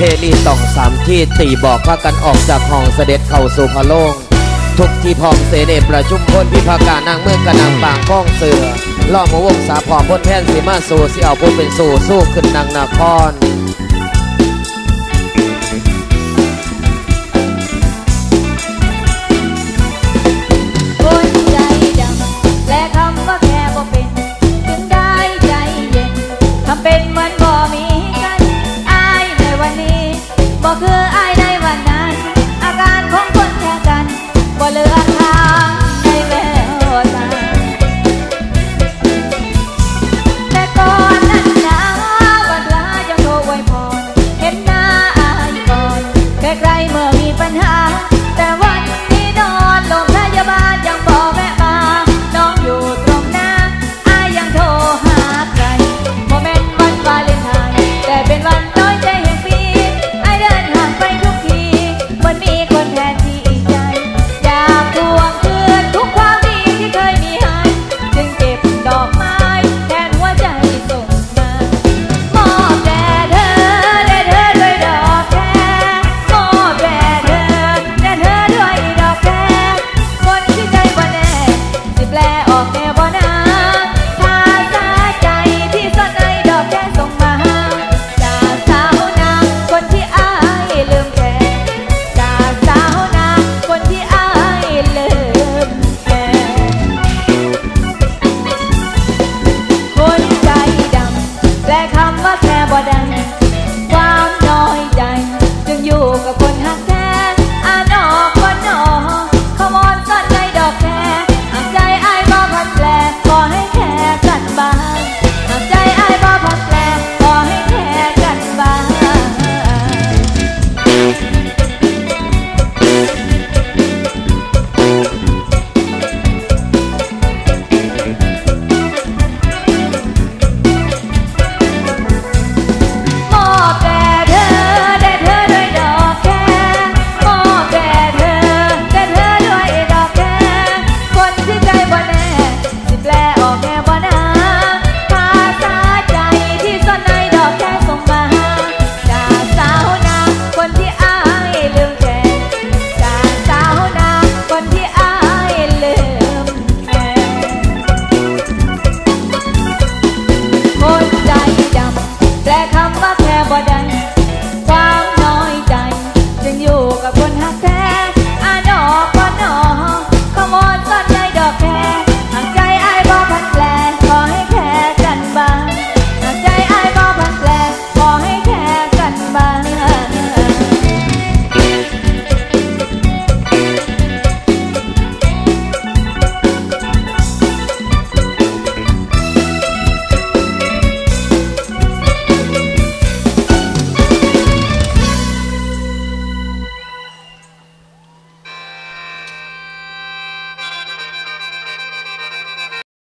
ทลีต้องสามที่ตีบอกพากันออกจากห้องเสด็จเข้าสู่พระโลงทุกที่พ้องเสด็จประชุมพลพิพากานางเมืองกระนางปางป้องเสือล่อมวงสาพรอมพ้นแท่นสีมาสู่สิเอาผู้เป็นสู่สู้ขึ้นนางนคร